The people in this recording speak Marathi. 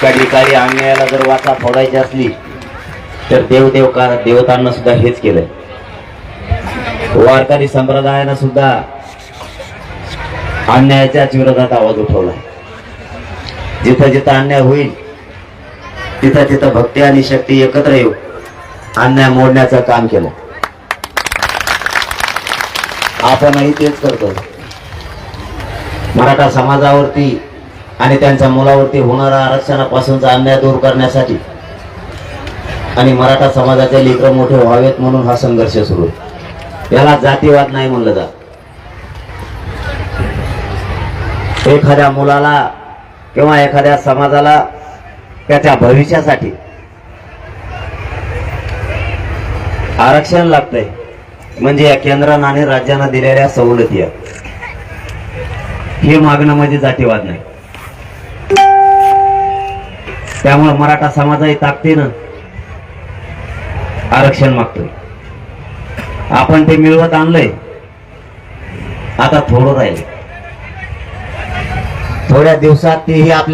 त्या ठिकाणी अन्यायाला जर वाचा फोडायची असली तर देवदेव का देवतांना सुद्धा हेच केलंय. वारकरी संप्रदायानं सुद्धा अन्यायाच्याच विरोधात आवाज उठवलाय जिथं जिथं अन्याय होईल तिथं तिथं भक्ती आणि शक्ती एकत्र येऊ अन्याय मोडण्याचं काम केलं. आपणही तेच करतो मराठा समाजावरती आणि त्यांच्या मुलावरती होणारा आरक्षणापासूनचा अन्याय दूर करण्यासाठी आणि मराठा समाजाचे लेकर मोठे व्हावेत म्हणून हा संघर्ष सुरू याला जातीवाद नाही म्हणलं जात. एखाद्या मुलाला किंवा एखाद्या समाजाला त्याच्या भविष्यासाठी आरक्षण लागतंय. म्हणजे या केंद्रानं आणि राज्यानं दिलेल्या सवलती आहेत. हे मागणं म्हणजे जातीवाद नाही. त्यामुळे मराठा समाजाही ताकदीनं आरक्षण मागतोय. आपण ते मिळवत आणलंय आता थोडं राहील थोड्या दिवसात तेही आपल्या